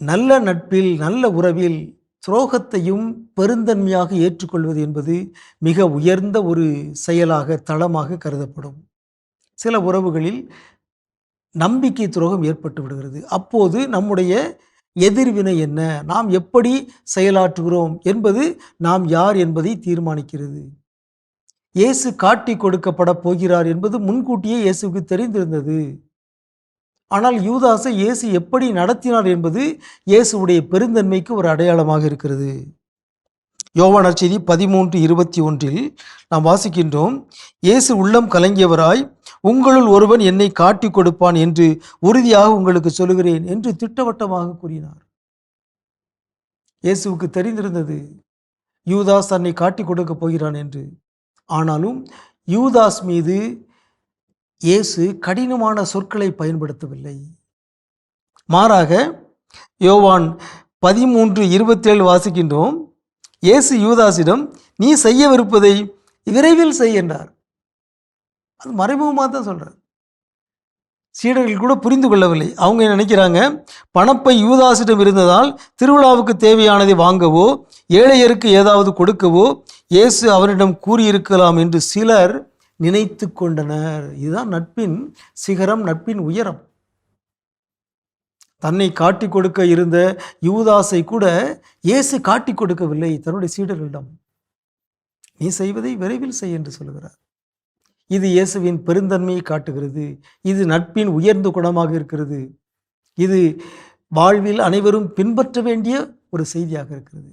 நல்ல நட்பில் நல்ல உறவில் துரோகத்தையும் பெருந்தன்மையாக ஏற்றுக்கொள்வது என்பது மிக உயர்ந்த ஒரு செயலாக தளமாக கருதப்படும். சில உறவுகளில் நம்பிக்கை துரோகம் ஏற்பட்டு விடுகிறது. அப்போது நம்முடைய எதிர்வினை என்ன? நாம் எப்படி செயலாற்றுகிறோம்? என்பது நாம் யார் என்பதை தீர்மானிக்கிறது. இயேசு காட்டி கொடுக்கப்பட போகிறார் என்பது முன்கூட்டியே இயேசுவுக்கு தெரிந்திருந்தது. ஆனால் யூதாசை இயேசு எப்படி நடத்தினார் என்பது இயேசுவுடைய பெருந்தன்மைக்கு ஒரு அடையாளமாக இருக்கிறது. யோவானர் செய்தி பதிமூன்று இருபத்தி ஒன்றில் நாம் வாசிக்கின்றோம் இயேசு உள்ளம் கலங்கியவராய் உங்களுள் ஒருவன் என்னை காட்டி கொடுப்பான் என்று உறுதியாக உங்களுக்கு சொல்லுகிறேன் என்று திட்டவட்டமாக கூறினார். இயேசுவுக்கு தெரிந்திருந்தது யூதாஸ் தன்னை காட்டி கொடுக்கப் போகிறான் என்று. ஆனாலும் யூதாஸ் மீது இயேசு கடினமான சொற்களை பயன்படுத்தவில்லை. மாறாக யோவான் பதிமூன்று இருபத்தேழு வாசிக்கின்றோம் இயேசு யூதாசிடம் நீ செய்யவிருப்பதை விரைவில் செய் என்றார். அது மறைமுகமாக தான் சொல்கிறார் சீடர்கள் கூட புரிந்து கொள்ளவில்லை. அவங்க என்ன நினைக்கிறாங்க? பணப்பை யூதாசிடம் இருந்ததால் திருவிழாவுக்கு தேவையானதை வாங்கவோ ஏழையருக்கு ஏதாவது கொடுக்கவோ இயேசு அவரிடம் கூறியிருக்கலாம் என்று சிலர் நினைத்து கொண்டனர். இதுதான் நட்பின் சிகரம் நட்பின் உயரம். தன்னை காட்டி கொடுக்க இருந்த யூதாசை கூட இயேசு காட்டி கொடுக்கவில்லை தன்னுடைய சீடர்களிடம். நீ செய்வதை விரைவில் செய் என்று சொல்கிறார் இது இயேசுவின் பெருந்தன்மையை காட்டுகிறது. இது நட்பின் உயர்ந்த குணமாக இருக்கிறது. இது வாழ்வில் அனைவரும் பின்பற்ற வேண்டிய ஒரு செய்தியாக இருக்கிறது.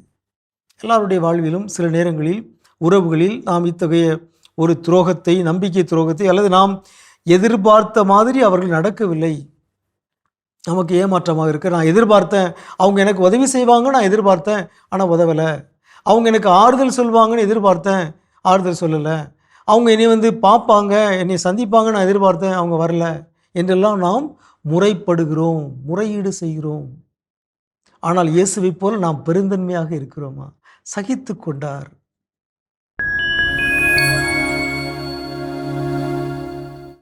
எல்லாருடைய வாழ்விலும் சில நேரங்களில் உறவுகளில் நாம் இத்தகைய ஒரு துரோகத்தை நம்பிக்கை துரோகத்தை அல்லது நாம் எதிர்பார்த்த மாதிரி அவர்கள் நடக்கவில்லை. நமக்கு ஏமாற்றமாக இருக்குது நான் எதிர்பார்த்தேன். அவங்க எனக்கு உதவி செய்வாங்க நான் எதிர்பார்த்தேன். ஆனால் உதவலை. அவங்க எனக்கு ஆறுதல் சொல்வாங்கன்னு எதிர்பார்த்தேன். ஆறுதல் சொல்லலை. அவங்க என்னை வந்து பார்ப்பாங்க என்னை சந்திப்பாங்க நான் எதிர்பார்த்தேன். அவங்க வரல. என்றெல்லாம் நாம் முறைப்படுகிறோம் முறையீடு செய்கிறோம். ஆனால் இயேசுவை போல நாம் பெருந்தன்மையாக இருக்கிறோமா? சகித்து கொண்டார்.